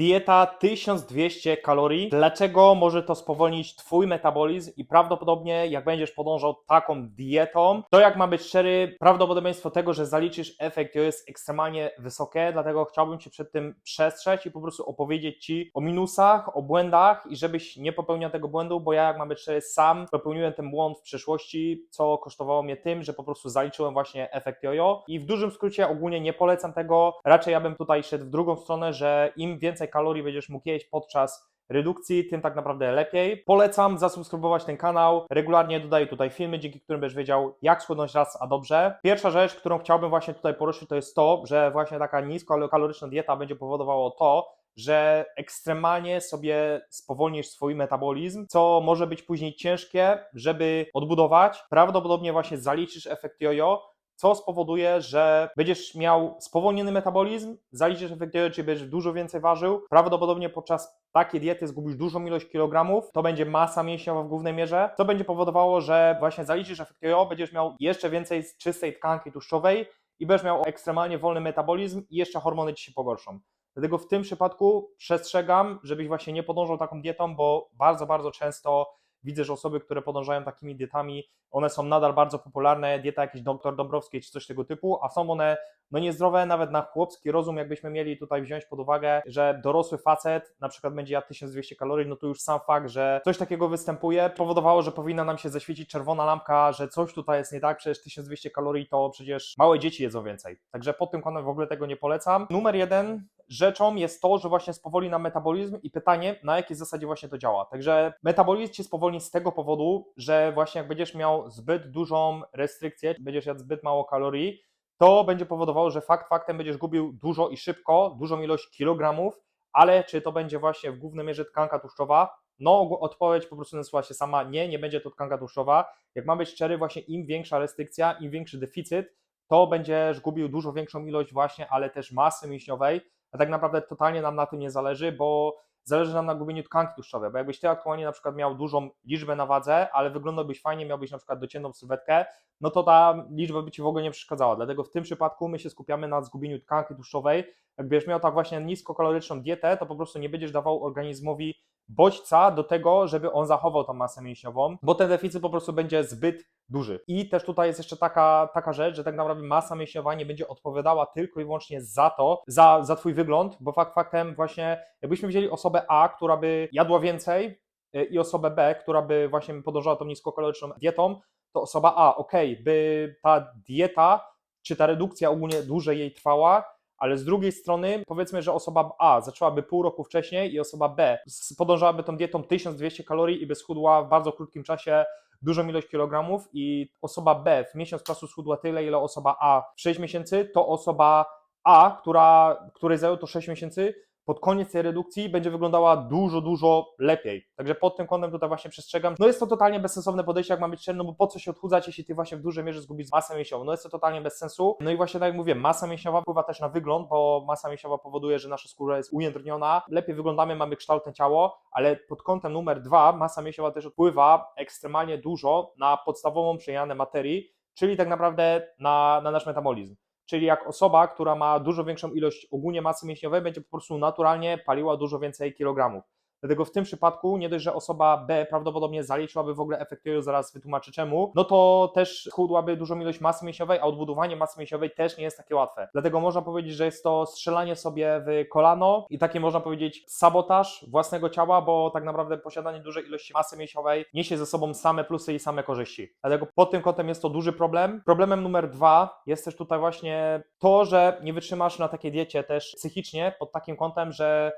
Dieta 1200 kalorii. Dlaczego może to spowolnić Twój metabolizm i prawdopodobnie jak będziesz podążał taką dietą, to jak ma być szczery, prawdopodobieństwo tego, że zaliczysz efekt jest ekstremalnie wysokie, dlatego chciałbym Cię przed tym przestrzec i po prostu opowiedzieć Ci o minusach, o błędach i żebyś nie popełniał tego błędu, bo ja jak ma być szczery sam popełniłem ten błąd w przeszłości, co kosztowało mnie tym, że po prostu zaliczyłem właśnie efekt jojo. I w dużym skrócie ogólnie nie polecam tego, raczej ja bym tutaj szedł w drugą stronę, że im więcej kalorii będziesz mógł jeść podczas redukcji, tym tak naprawdę lepiej. Polecam zasubskrybować ten kanał. Regularnie dodaję tutaj filmy, dzięki którym będziesz wiedział, jak schudnąć raz, a dobrze. Pierwsza rzecz, którą chciałbym właśnie tutaj poruszyć, to jest to, że właśnie taka niskokaloryczna dieta będzie powodowało to, że ekstremalnie sobie spowolnisz swój metabolizm, co może być później ciężkie, żeby odbudować. Prawdopodobnie właśnie zaliczysz efekt jojo, co spowoduje, że będziesz miał spowolniony metabolizm, zaliczysz efekt czyli będziesz dużo więcej ważył. Prawdopodobnie podczas takiej diety zgubisz dużą ilość kilogramów, to będzie masa mięśniowa w głównej mierze, co będzie powodowało, że właśnie zaliczysz efekt będziesz miał jeszcze więcej czystej tkanki tłuszczowej i będziesz miał ekstremalnie wolny metabolizm i jeszcze hormony ci się pogorszą. Dlatego w tym przypadku przestrzegam, żebyś właśnie nie podążał taką dietą, bo bardzo, bardzo często widzę, że osoby, które podążają takimi dietami, one są nadal bardzo popularne, dieta jakiejś doktor Dąbrowskiej czy coś tego typu, a są one no niezdrowe nawet na chłopski rozum, jakbyśmy mieli tutaj wziąć pod uwagę, że dorosły facet na przykład będzie jadł 1200 kalorii, no to już sam fakt, że coś takiego występuje, powodowało, że powinna nam się zaświecić czerwona lampka, że coś tutaj jest nie tak, przecież 1200 kalorii to przecież małe dzieci jedzą więcej. Także pod tym kątem w ogóle tego nie polecam. Numer jeden rzeczą jest to, że właśnie spowoli nam metabolizm i pytanie, na jakiej zasadzie właśnie to działa. Także metabolizm cię spowolni z tego powodu, że właśnie jak będziesz miał zbyt dużą restrykcję, będziesz jadł zbyt mało kalorii, to będzie powodowało, że fakt faktem będziesz gubił dużo i szybko, dużą ilość kilogramów, ale czy to będzie właśnie w głównej mierze tkanka tłuszczowa? No, odpowiedź po prostu nasuwa się sama nie, nie będzie to tkanka tłuszczowa. Jak ma być szczery, właśnie im większa restrykcja, im większy deficyt, to będziesz gubił dużo większą ilość właśnie, ale też masy mięśniowej, a tak naprawdę totalnie nam na tym nie zależy, bo zależy nam na gubieniu tkanki tłuszczowej, bo jakbyś ty aktualnie na przykład miał dużą liczbę na wadze, ale wyglądałbyś fajnie, miałbyś na przykład dociętą sylwetkę, no to ta liczba by ci w ogóle nie przeszkadzała. Dlatego w tym przypadku my się skupiamy na zgubieniu tkanki tłuszczowej. Jakbyś miał tak właśnie niskokaloryczną dietę, to po prostu nie będziesz dawał organizmowi bodźca do tego, żeby on zachował tą masę mięśniową, bo ten deficyt po prostu będzie zbyt duży. I też tutaj jest jeszcze taka, taka rzecz, że tak naprawdę masa mięśniowa nie będzie odpowiadała tylko i wyłącznie za to, za, za twój wygląd, bo fakt faktem właśnie, jakbyśmy wzięli osobę A, która by jadła więcej y, i osobę B, która by właśnie podążała tą niskokaloryczną dietą, to osoba A, ok, by ta dieta, czy ta redukcja ogólnie dłużej jej trwała, ale z drugiej strony powiedzmy, że osoba A zaczęłaby pół roku wcześniej i osoba B podążałaby tą dietą 1200 kalorii i by schudła w bardzo krótkim czasie dużą ilość kilogramów i osoba B w miesiąc czasu schudła tyle, ile osoba A w 6 miesięcy, to osoba A, która, której zajęło to 6 miesięcy, pod koniec tej redukcji będzie wyglądała dużo, dużo lepiej. Także pod tym kątem tutaj właśnie przestrzegam. No jest to totalnie bezsensowne podejście, jak ma być szczery, no bo po co się odchudzać, jeśli ty właśnie w dużej mierze zgubisz masę mięśniową? No jest to totalnie bez sensu. No i właśnie tak jak mówię, masa mięśniowa wpływa też na wygląd, bo masa mięśniowa powoduje, że nasza skóra jest ujędrniona, lepiej wyglądamy, mamy kształtne ciało, ale pod kątem numer dwa masa mięśniowa też wpływa ekstremalnie dużo na podstawową przemianę materii, czyli tak naprawdę na, na nasz metabolizm. Czyli jak osoba, która ma dużo większą ilość ogólnie masy mięśniowej, będzie po prostu naturalnie paliła dużo więcej kilogramów. Dlatego w tym przypadku nie dość, że osoba B prawdopodobnie zaliczyłaby w ogóle efekt zaraz wytłumaczę czemu, no to też schudłaby dużą ilość masy mięśniowej, a odbudowanie masy mięśniowej też nie jest takie łatwe. Dlatego można powiedzieć, że jest to strzelanie sobie w kolano i taki można powiedzieć sabotaż własnego ciała, bo tak naprawdę posiadanie dużej ilości masy mięśniowej niesie ze sobą same plusy i same korzyści. Dlatego pod tym kątem jest to duży problem. Problemem numer dwa jest też tutaj właśnie to, że nie wytrzymasz na takiej diecie też psychicznie pod takim kątem, że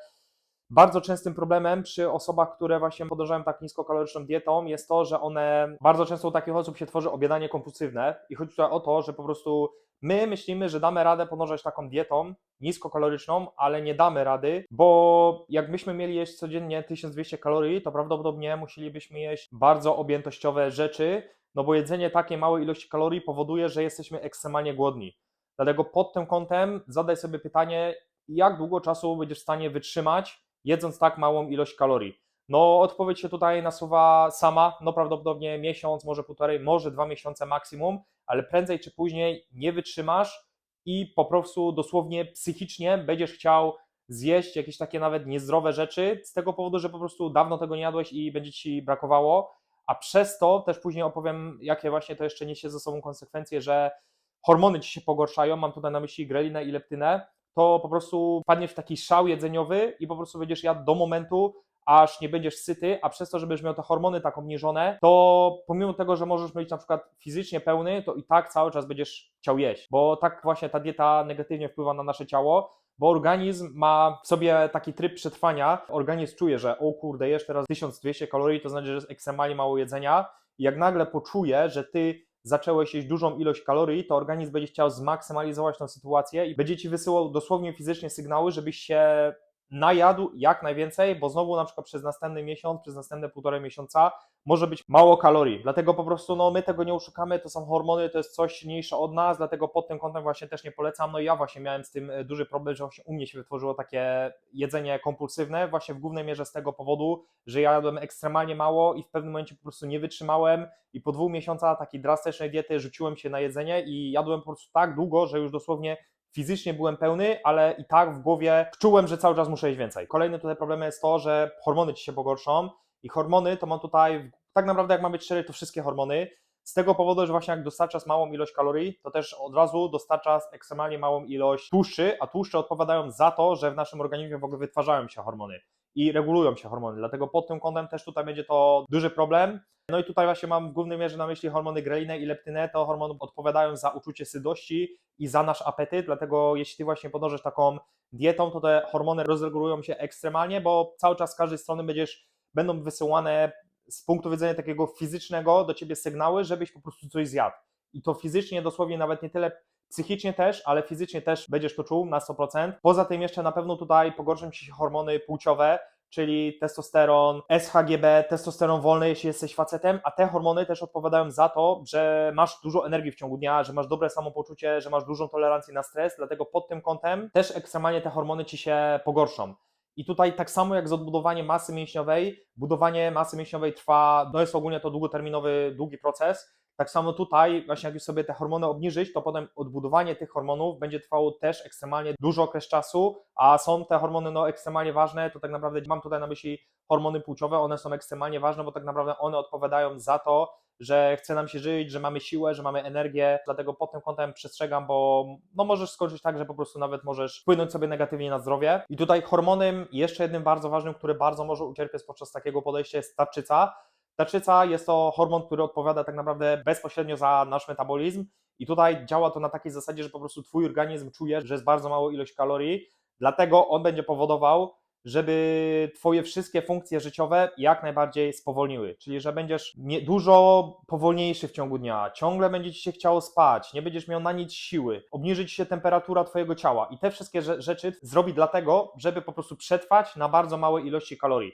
bardzo częstym problemem przy osobach, które właśnie podążają tak niskokaloryczną dietą jest to, że one, bardzo często u takich osób się tworzy obiadanie kompulsywne i chodzi tutaj o to, że po prostu my myślimy, że damy radę podążać taką dietą niskokaloryczną, ale nie damy rady, bo jakbyśmy mieli jeść codziennie 1200 kalorii, to prawdopodobnie musielibyśmy jeść bardzo objętościowe rzeczy, no bo jedzenie takiej małej ilości kalorii powoduje, że jesteśmy ekstremalnie głodni. Dlatego pod tym kątem zadaj sobie pytanie, jak długo czasu będziesz w stanie wytrzymać, jedząc tak małą ilość kalorii? No, odpowiedź się tutaj nasuwa sama, no prawdopodobnie miesiąc, może półtorej, może dwa miesiące maksimum, ale prędzej czy później nie wytrzymasz i po prostu dosłownie psychicznie będziesz chciał zjeść jakieś takie nawet niezdrowe rzeczy, z tego powodu, że po prostu dawno tego nie jadłeś i będzie ci brakowało, a przez to też później opowiem, jakie właśnie to jeszcze niesie ze sobą konsekwencje, że hormony ci się pogorszają, mam tutaj na myśli grelinę i leptynę, to po prostu padniesz w taki szał jedzeniowy i po prostu będziesz jadł do momentu, aż nie będziesz syty, a przez to, że będziesz miał te hormony tak obniżone, to pomimo tego, że możesz być na przykład fizycznie pełny, to i tak cały czas będziesz chciał jeść, bo tak właśnie ta dieta negatywnie wpływa na nasze ciało, bo organizm ma w sobie taki tryb przetrwania. Organizm czuje, że o kurde, jesz teraz 1200 kalorii, to znaczy, że jest ekstremalnie mało jedzenia i jak nagle poczuje, że ty zacząłeś jeść dużą ilość kalorii, to organizm będzie chciał zmaksymalizować tą sytuację i będzie ci wysyłał dosłownie fizycznie sygnały, żebyś się najadł jak najwięcej, bo znowu na przykład przez następny miesiąc, przez następne półtorej miesiąca może być mało kalorii. Dlatego po prostu no, my tego nie oszukamy, to są hormony, to jest coś silniejsze od nas, dlatego pod tym kątem właśnie też nie polecam. No ja właśnie miałem z tym e, duży problem, że u mnie się wytworzyło takie jedzenie kompulsywne, właśnie w głównej mierze z tego powodu, że ja jadłem ekstremalnie mało i w pewnym momencie po prostu nie wytrzymałem i po dwóch miesiącach takiej drastycznej diety rzuciłem się na jedzenie i jadłem po prostu tak długo, że już dosłownie fizycznie byłem pełny, ale i tak w głowie czułem, że cały czas muszę jeść więcej. Kolejny tutaj problem jest to, że hormony ci się pogorszą i hormony to mam tutaj, tak naprawdę jak mam być szczery, to wszystkie hormony, z tego powodu, że właśnie jak dostarczasz małą ilość kalorii, to też od razu dostarczasz ekstremalnie małą ilość tłuszczy, a tłuszcze odpowiadają za to, że w naszym organizmie w ogóle wytwarzają się hormony i regulują się hormony. Dlatego pod tym kątem też tutaj będzie to duży problem. No i tutaj właśnie mam w głównej mierze na myśli hormony grelinę i leptynę. To hormony odpowiadają za uczucie sytości i za nasz apetyt, dlatego jeśli ty właśnie podążasz taką dietą, to te hormony rozregulują się ekstremalnie, bo cały czas z każdej strony będziesz, będą wysyłane z punktu widzenia takiego fizycznego do ciebie sygnały, żebyś po prostu coś zjadł. I to fizycznie, dosłownie nawet nie tyle psychicznie też, ale fizycznie też będziesz to czuł na 100%. Poza tym jeszcze na pewno tutaj pogorszą ci się hormony płciowe, czyli testosteron, SHGB, testosteron wolny, jeśli jesteś facetem, a te hormony też odpowiadają za to, że masz dużo energii w ciągu dnia, że masz dobre samopoczucie, że masz dużą tolerancję na stres, dlatego pod tym kątem też ekstremalnie te hormony ci się pogorszą. I tutaj tak samo jak z odbudowaniem masy mięśniowej, budowanie masy mięśniowej trwa, no jest ogólnie to długoterminowy, długi proces, tak samo tutaj, właśnie jak już sobie te hormony obniżyć, to potem odbudowanie tych hormonów będzie trwało też ekstremalnie dużo okres czasu, a są te hormony no, ekstremalnie ważne, to tak naprawdę mam tutaj na myśli hormony płciowe, one są ekstremalnie ważne, bo tak naprawdę one odpowiadają za to, że chce nam się żyć, że mamy siłę, że mamy energię, dlatego pod tym kątem przestrzegam, bo no możesz skończyć tak, że po prostu nawet możesz wpłynąć sobie negatywnie na zdrowie. I tutaj hormonem jeszcze jednym bardzo ważnym, który bardzo może ucierpieć podczas takiego podejścia jest tarczyca, Tarczyca jest to hormon, który odpowiada tak naprawdę bezpośrednio za nasz metabolizm i tutaj działa to na takiej zasadzie, że po prostu twój organizm czuje, że jest bardzo mała ilość kalorii, dlatego on będzie powodował, żeby twoje wszystkie funkcje życiowe jak najbardziej spowolniły, czyli że będziesz dużo powolniejszy w ciągu dnia, ciągle będzie ci się chciało spać, nie będziesz miał na nic siły, obniżyć się temperatura twojego ciała. I te wszystkie rzeczy zrobi dlatego, żeby po prostu przetrwać na bardzo małej ilości kalorii.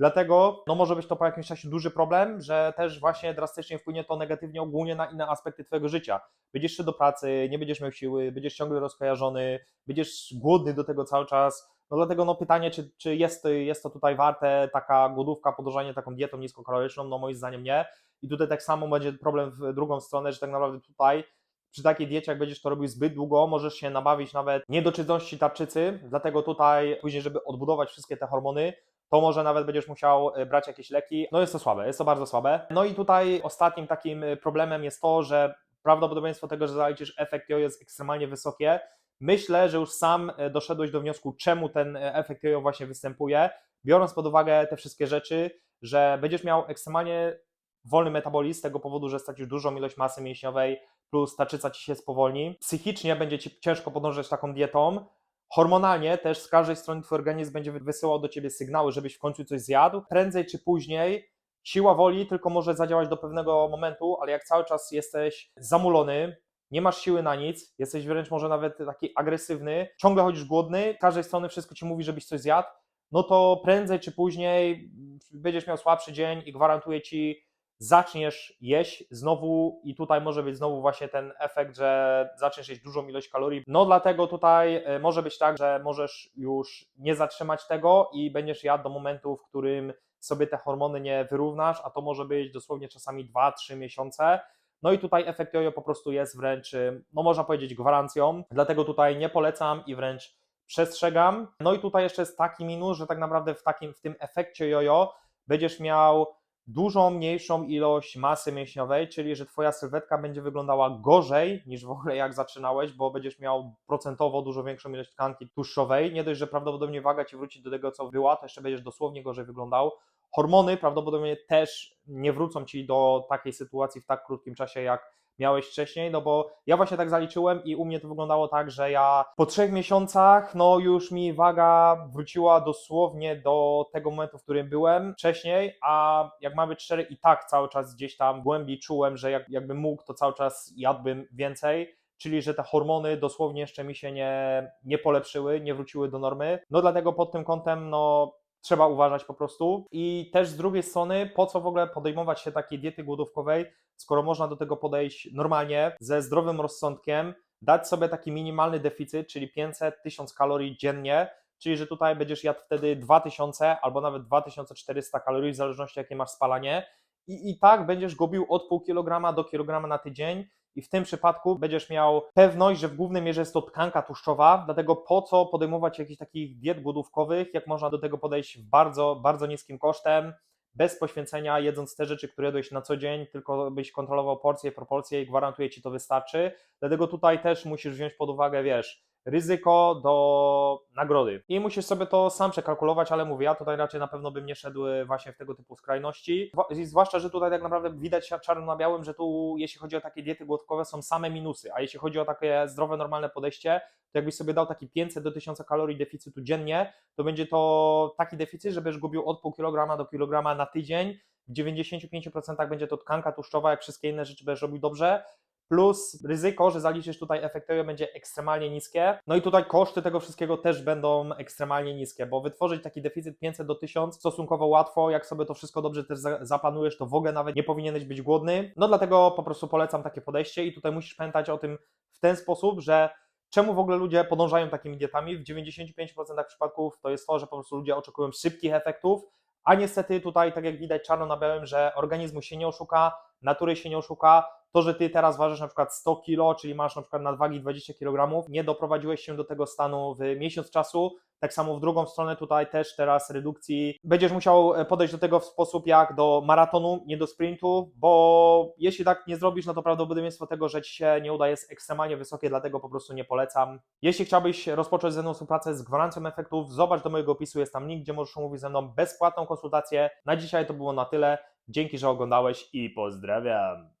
Dlatego no może być to po jakimś czasie duży problem, że też właśnie drastycznie wpłynie to negatywnie ogólnie na inne aspekty Twojego życia. Będziesz szedł do pracy, nie będziesz miał siły, będziesz ciągle rozkojarzony, będziesz głodny do tego cały czas. No dlatego no pytanie, czy, czy jest, jest to tutaj warte taka głodówka, podążanie taką dietą niskokaloryczną? No moim zdaniem nie. I tutaj tak samo będzie problem w drugą stronę, że tak naprawdę tutaj przy takiej diecie, jak będziesz to robił zbyt długo, możesz się nabawić nawet niedoczytności tarczycy, dlatego tutaj później, żeby odbudować wszystkie te hormony, to może nawet będziesz musiał e, brać jakieś leki. No jest to słabe, jest to bardzo słabe. No i tutaj ostatnim takim e, problemem jest to, że prawdopodobieństwo tego, że zaliczysz efekt jojo jest ekstremalnie wysokie. Myślę, że już sam e, doszedłeś do wniosku, czemu ten efekt jojo właśnie występuje, biorąc pod uwagę te wszystkie rzeczy, że będziesz miał ekstremalnie wolny metabolizm z tego powodu, że stracisz dużą ilość masy mięśniowej, plus tarczyca ci się spowolni. Psychicznie będzie ci ciężko podążać taką dietą, Hormonalnie też z każdej strony twój organizm będzie wysyłał do ciebie sygnały, żebyś w końcu coś zjadł. Prędzej czy później siła woli tylko może zadziałać do pewnego momentu, ale jak cały czas jesteś zamulony, nie masz siły na nic, jesteś wręcz może nawet taki agresywny, ciągle chodzisz głodny, z każdej strony wszystko ci mówi, żebyś coś zjadł, no to prędzej czy później będziesz miał słabszy dzień i gwarantuję ci zaczniesz jeść znowu i tutaj może być znowu właśnie ten efekt, że zaczniesz jeść dużą ilość kalorii. No dlatego tutaj e, może być tak, że możesz już nie zatrzymać tego i będziesz jadł do momentu, w którym sobie te hormony nie wyrównasz, a to może być dosłownie czasami 2-3 miesiące. No i tutaj efekt jojo po prostu jest wręcz, no można powiedzieć, gwarancją, dlatego tutaj nie polecam i wręcz przestrzegam. No i tutaj jeszcze jest taki minus, że tak naprawdę w takim, w tym efekcie jojo będziesz miał dużo mniejszą ilość masy mięśniowej, czyli że twoja sylwetka będzie wyglądała gorzej niż w ogóle jak zaczynałeś, bo będziesz miał procentowo dużo większą ilość tkanki tłuszczowej. Nie dość, że prawdopodobnie waga ci wróci do tego, co była, to jeszcze będziesz dosłownie gorzej wyglądał. Hormony prawdopodobnie też nie wrócą ci do takiej sytuacji w tak krótkim czasie, jak miałeś wcześniej, no bo ja właśnie tak zaliczyłem i u mnie to wyglądało tak, że ja po trzech miesiącach, no już mi waga wróciła dosłownie do tego momentu, w którym byłem wcześniej, a jak mamy być szczery, i tak cały czas gdzieś tam w głębi czułem, że jak, jakbym mógł, to cały czas jadłbym więcej, czyli że te hormony dosłownie jeszcze mi się nie, nie polepszyły, nie wróciły do normy. No dlatego pod tym kątem, no trzeba uważać po prostu. I też z drugiej strony, po co w ogóle podejmować się takiej diety głodówkowej, skoro można do tego podejść normalnie, ze zdrowym rozsądkiem, dać sobie taki minimalny deficyt, czyli 500-1000 kalorii dziennie, czyli że tutaj będziesz jadł wtedy 2000 albo nawet 2400 kalorii, w zależności jakie masz spalanie. I, I tak będziesz gubił od pół kilograma do kilograma na tydzień, i w tym przypadku będziesz miał pewność, że w głównej mierze jest to tkanka tłuszczowa, dlatego po co podejmować jakichś takich diet głodówkowych, jak można do tego podejść bardzo, bardzo niskim kosztem, bez poświęcenia, jedząc te rzeczy, które jadłeś na co dzień, tylko byś kontrolował porcje, proporcje i gwarantuję Ci to wystarczy. Dlatego tutaj też musisz wziąć pod uwagę, wiesz, ryzyko do nagrody. I musisz sobie to sam przekalkulować, ale mówię, ja tutaj raczej na pewno bym nie szedł właśnie w tego typu skrajności. Zwłaszcza, że tutaj tak naprawdę widać czarno na białym, że tu jeśli chodzi o takie diety głodówkowe są same minusy, a jeśli chodzi o takie zdrowe, normalne podejście, to jakbyś sobie dał taki 500 do 1000 kalorii deficytu dziennie, to będzie to taki deficyt, że będziesz gubił od pół kilograma do kilograma na tydzień. W 95% będzie to tkanka tłuszczowa, jak wszystkie inne rzeczy będziesz robił dobrze, plus ryzyko, że zaliczysz tutaj efekt jojo będzie ekstremalnie niskie. No i tutaj koszty tego wszystkiego też będą ekstremalnie niskie, bo wytworzyć taki deficyt 500 do 1000 stosunkowo łatwo, jak sobie to wszystko dobrze też za- zaplanujesz, to w ogóle nawet nie powinieneś być głodny. No dlatego po prostu polecam takie podejście i tutaj musisz pamiętać o tym w ten sposób, że czemu w ogóle ludzie podążają takimi dietami? W 95% przypadków to jest to, że po prostu ludzie oczekują szybkich efektów, a niestety tutaj, tak jak widać czarno na białym, że organizmu się nie oszuka, natury się nie oszuka, to, że ty teraz ważysz na przykład 100 kg, czyli masz na przykład nadwagi 20 kg, nie doprowadziłeś się do tego stanu w miesiąc czasu. Tak samo w drugą stronę tutaj też teraz redukcji będziesz musiał e, podejść do tego w sposób jak do maratonu, nie do sprintu, bo jeśli tak nie zrobisz, no to prawdopodobieństwo tego, że ci się nie uda jest ekstremalnie wysokie, dlatego po prostu nie polecam. Jeśli chciałbyś rozpocząć ze mną współpracę z gwarancją efektów, zobacz do mojego opisu, jest tam link, gdzie możesz umówić ze mną bezpłatną konsultację. Na dzisiaj to było na tyle. Dzięki, że oglądałeś i pozdrawiam.